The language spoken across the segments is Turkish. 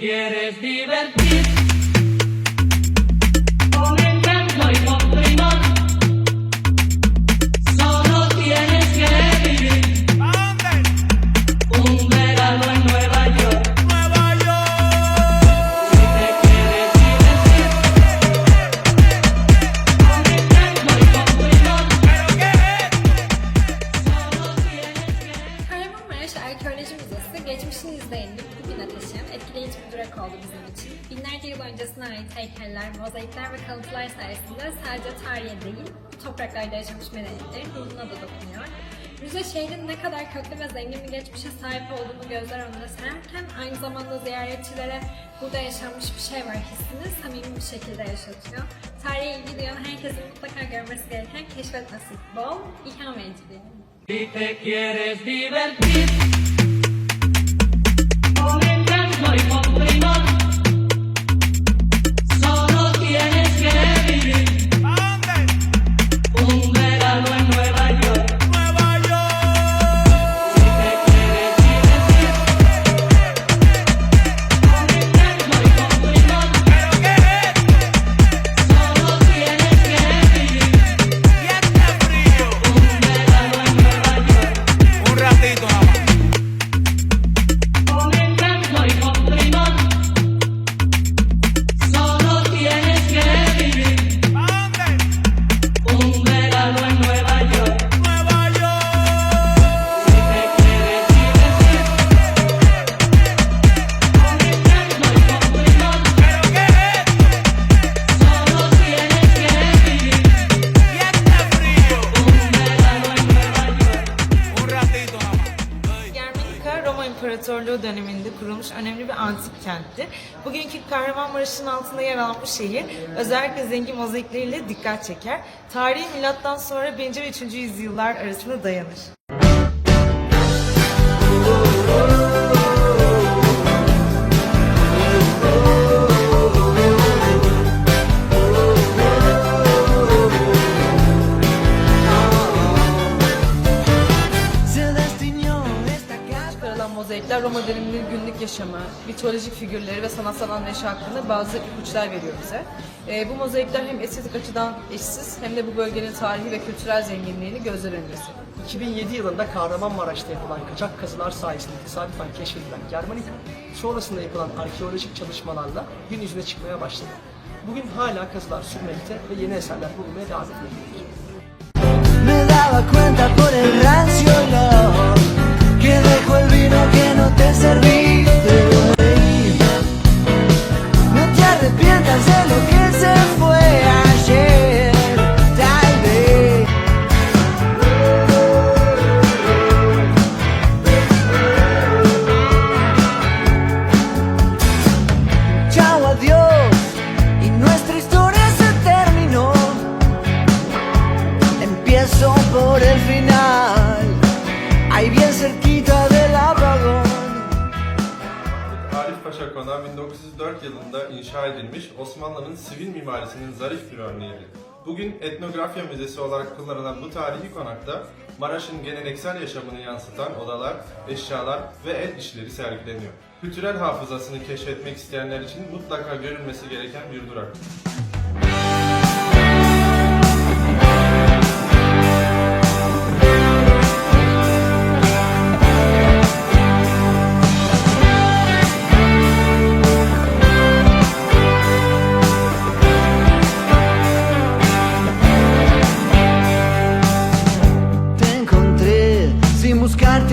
quieres divertir con encanto y con primor, solo tienes que vivir ¿A dónde? un verano en Nueva York. Nueva York. Si te quieres divertir con encanto y con primor, ¿Pero qué es? solo tienes que Kahramanmaraş Arkeoloji Müzesi geçmişin izlerini taşıyan etkileyici bir durak oldu bizim için. Binlerce yıl öncesine ait heykeller, mozaikler ve kalıntılar sayesinde sadece tarihe değil, topraklarda yaşamış medeniyetlerin ruhuna da dokunuyor. Müze şehrin ne kadar köklü ve zengin bir geçmişe sahip olduğunu gözler önüne sererken aynı zamanda ziyaretçilere burada yaşanmış bir şey var hissini samimi bir şekilde yaşatıyor. Tarihe ilgi duyan herkesin mutlaka görmesi gereken keşfetmesi bol, ilham verici bir. Si te quieres divertir encanto y İmparatorluğu döneminde kurulmuş önemli bir antik kentti. Bugünkü Kahramanmaraş'ın altında yer alan bu şehir özellikle zengin mozaikleriyle dikkat çeker. Tarihi milattan sonra 1. ve 3. yüzyıllar arasında dayanır. Günlük yaşamı, mitolojik figürleri ve sanatsal anlayışı hakkında bazı ipuçlar veriyor bize. Ee, bu mozaikler hem estetik açıdan eşsiz hem de bu bölgenin tarihi ve kültürel zenginliğini gözler önüne seriyor. 2007 yılında Kahramanmaraş'ta yapılan kaçak kazılar sayesinde tesadüfen keşfedilen Germanika, sonrasında yapılan arkeolojik çalışmalarla gün yüzüne çıkmaya başladı. Bugün hala kazılar sürmekte ve yeni eserler bulunmaya devam etmektedir. Konağı 1904 yılında inşa edilmiş Osmanlı'nın sivil mimarisinin zarif bir örneğidir. Bugün etnografya müzesi olarak kullanılan bu tarihi konakta Maraş'ın geleneksel yaşamını yansıtan odalar, eşyalar ve el işleri sergileniyor. Kültürel hafızasını keşfetmek isteyenler için mutlaka görülmesi gereken bir durak.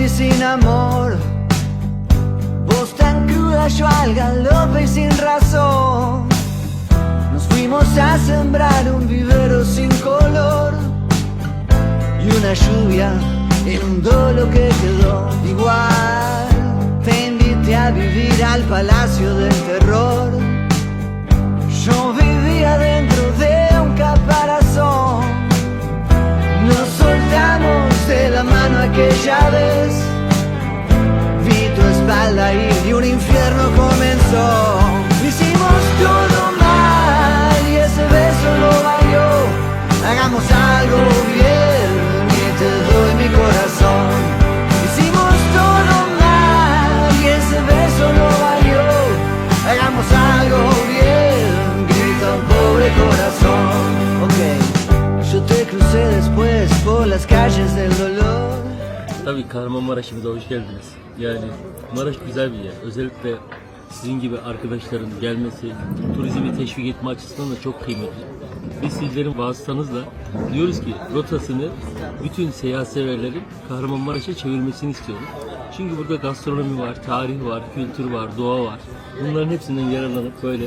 Sin amor. Vos tan cruda, yo al galope y sin razón. Nos fuimos a sembrar un vivero sin color. Y una lluvia inundó lo que quedó igual. Te invité a vivir al palacio del terror. Espalda y un infierno comenzó. Tabii Kahramanmaraş'ımıza hoş geldiniz. Yani Maraş güzel bir yer. Özellikle sizin gibi arkadaşların gelmesi, turizmi teşvik etme açısından da çok kıymetli. Biz sizlerin vasıtanızla diyoruz ki rotasını bütün seyahat severlerin Kahramanmaraş'a çevirmesini istiyoruz. Çünkü burada gastronomi var, tarih var, kültür var, doğa var. Bunların hepsinden yararlanıp böyle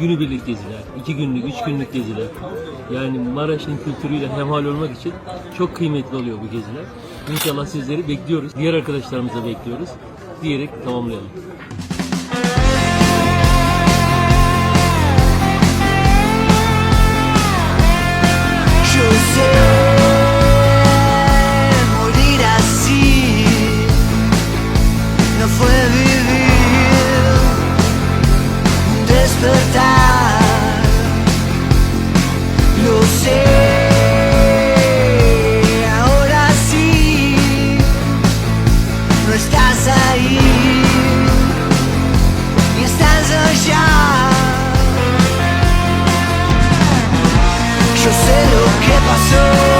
günübirlik geziler, iki günlük, üç günlük geziler. Yani Maraş'ın kültürüyle hemhal olmak için çok kıymetli oluyor bu geziler. İnşallah sizleri bekliyoruz. Diğer arkadaşlarımızı da bekliyoruz. Diyerek tamamlayalım. Estás aí estás a já. Yo sé lo que pasó.